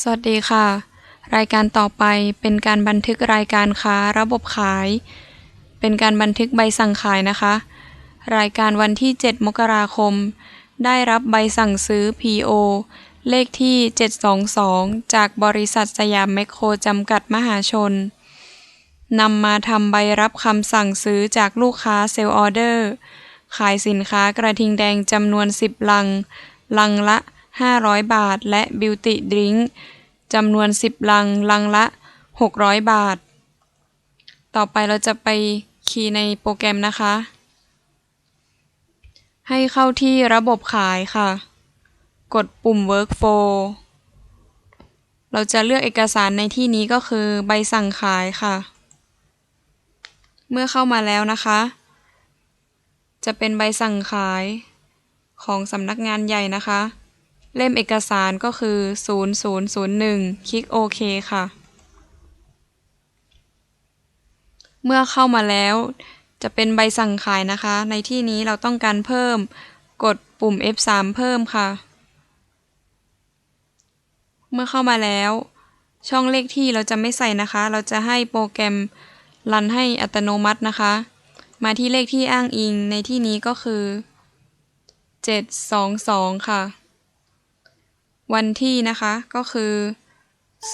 สวัสดีค่ะ รายการต่อไปเป็นการบันทึกรายการค้าระบบขาย เป็นการบันทึกใบสั่งขายนะคะ รายการวันที่ 7 มกราคม ได้รับใบสั่งซื้อ PO เลขที่ 722 จากบริษัทสยามแมคโครจำกัดมหาชนนำมาทำใบรับคำสั่งซื้อจากลูกค้าเซลล์ออเดอร์ ขายสินค้ากระทิงแดงจำนวน 10 ลัง ลังละ 500 บาท และบิวตี้ดริงก์จำนวน 10 ลัง ลังละ 600 บาท ต่อไปเราจะไปคีย์ในโปรแกรมนะคะ ให้เข้าที่ระบบขายค่ะ กดปุ่ม Workflow เราจะเลือกเอกสารในที่นี้ก็คือใบสั่งขายค่ะ เมื่อเข้ามาแล้วนะคะ จะเป็นใบสั่งขายของสำนักงานใหญ่นะคะ เล่มเอกสารก็คือ 0001 คลิกโอเคค่ะ เมื่อเข้ามาแล้วจะเป็นใบสั่งขายนะคะ ในที่นี้เราต้องการเพิ่ม กดปุ่ม F3 เพิ่มค่ะ เมื่อเข้ามาแล้ว ช่องเลขที่เราจะไม่ใส่นะคะ เราจะให้โปรแกรมรันให้อัตโนมัตินะคะ มาที่เลขที่อ้างอิงในที่นี้ก็คือ 722 ค่ะ วันที่นะคะก็คือ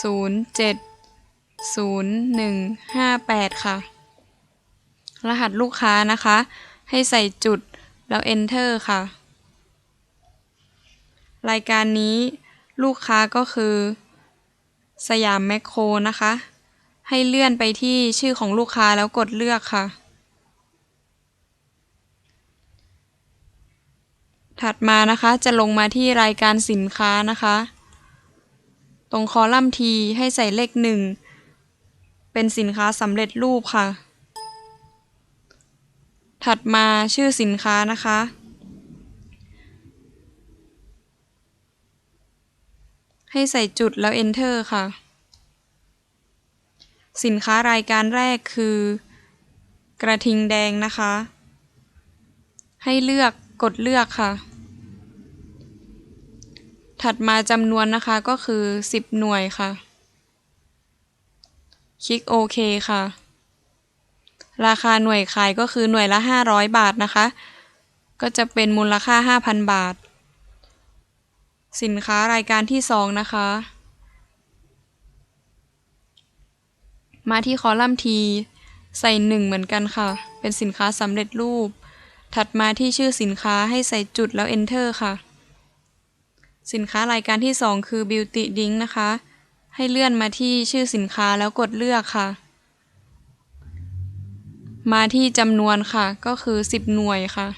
070158 ค่ะ รหัสลูกค้านะคะ ให้ใส่จุดแล้ว enter ค่ะ รายการนี้ลูกค้าก็คือ สยามแมคโครนะคะ ให้เลื่อนไปที่ชื่อของลูกค้าแล้วกดเลือกค่ะ ถัดมานะคะจะลงมาที่รายการสินค้านะคะ ตรงคอลัมน์ทีให้ใส่เลขหนึ่งเป็นสินค้าสำเร็จรูปค่ะ ถัดมาชื่อสินค้านะคะ ให้ใส่จุดแล้ว enter ค่ะ สินค้ารายการแรกคือ กระทิงแดงนะคะ ให้เลือกกดเลือกค่ะ ถัดมาจำนวนนะคะก็คือ 10 หน่วยค่ะ คลิกโอเคค่ะ ราคาหน่วยขายก็คือหน่วยละ 500 บาทนะคะ ก็จะเป็นมูลค่า 5,000 บาท สินค้ารายการที่ 2 นะคะ มาที่คอลัมน์ทีใส่ 1 เหมือนกันค่ะ เป็นสินค้าสำเร็จรูป ถัดมาที่ชื่อสินค้าให้ใส่จุดแล้ว enter ค่ะ สินค้ารายการที่ 2 คือ Beauty d i n k นะคะ ให้เลื่อนมาที่ชื่อสินค้าแล้วกดเลือกค่ะ มาที่จำนวนค่ะ ก็คือ 10 หน่วยค่ะ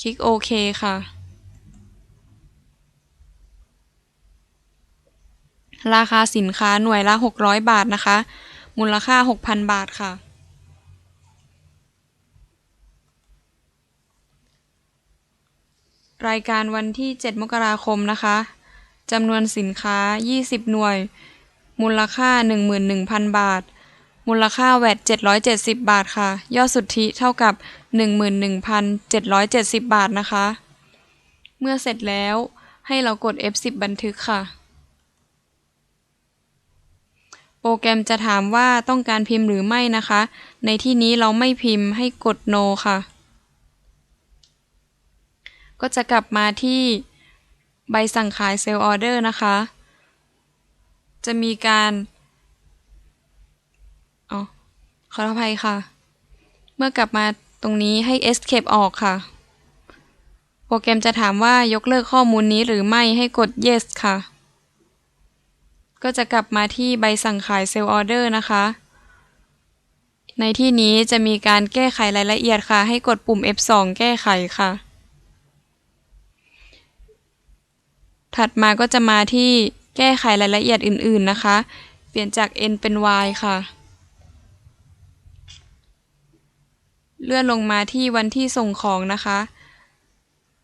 คลิกโอเคค่ะ ราคาสินค้าหน่วยละ 600 บาทนะคะ มูลค่า 6,000 บาทค่ะายการวันที่ 7 มกราคมนะคะจำนวนสินค้า 20 หน่วย มูลค่า 11,000 บาท มูลค่าแวด770 บาทค่ะ ยอดสุทธิเท่ากับ 11,770 บาทนะคะ เมื่อเสร็จแล้วให้เรากด F10 บันทึกค่ะ โปรแกรมจะถามว่าต้องการพิมพ์หรือไม่นะคะ ในที่นี้เราไม่พิมพ์ให้กด no ค่ะ ก็จะกลับมาที่ใบสั่งขายเซลล์ออเดอร์นะคะ จะมีการอ๋อขออภัยค่ะ เมื่อกลับมาตรงนี้ให้ escape ออกค่ะ โปรแกรมจะถามว่ายกเลิกข้อมูลนี้หรือไม่ให้กด yes ค่ะ ก็จะกลับมาที่ใบสั่งขายเซลล์ออเดอร์นะคะ ในที่นี้จะมีการแก้ไขรายละเอียดค่ะ ให้กดปุ่ม F2 แก้ไขค่ะ ถัดมาก็จะมาที่แก้ไขรายละเอียดอื่นๆนะคะ เปลี่ยนจาก n เป็น y ค่ะ เลื่อนลงมาที่วันที่ส่งของนะคะ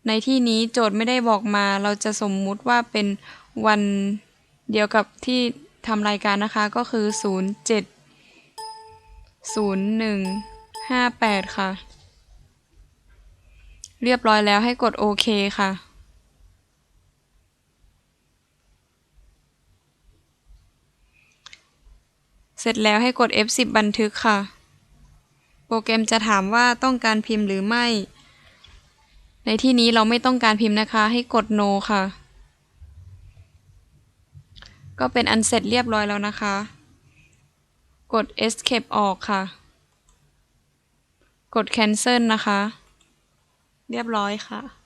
ในที่นี้โจทย์ไม่ได้บอกมา เราจะสมมุติว่าเป็นวันเดียวกับที่ทำรายการนะคะ ก็คือ 07 0158 ค่ะ เรียบร้อยแล้วให้กดโอเคค่ะ เสร็จแล้วให้กด F10 บันทึกค่ะ โปรแกรมจะถามว่าต้องการพิมพ์หรือไม่ ในที่นี้เราไม่ต้องการพิมพ์นะคะ ให้กด no ค่ะ ก็เป็นอันเสร็จเรียบร้อยแล้วนะคะ กด escape ออกค่ะ กด cancel นะคะ เรียบร้อยค่ะ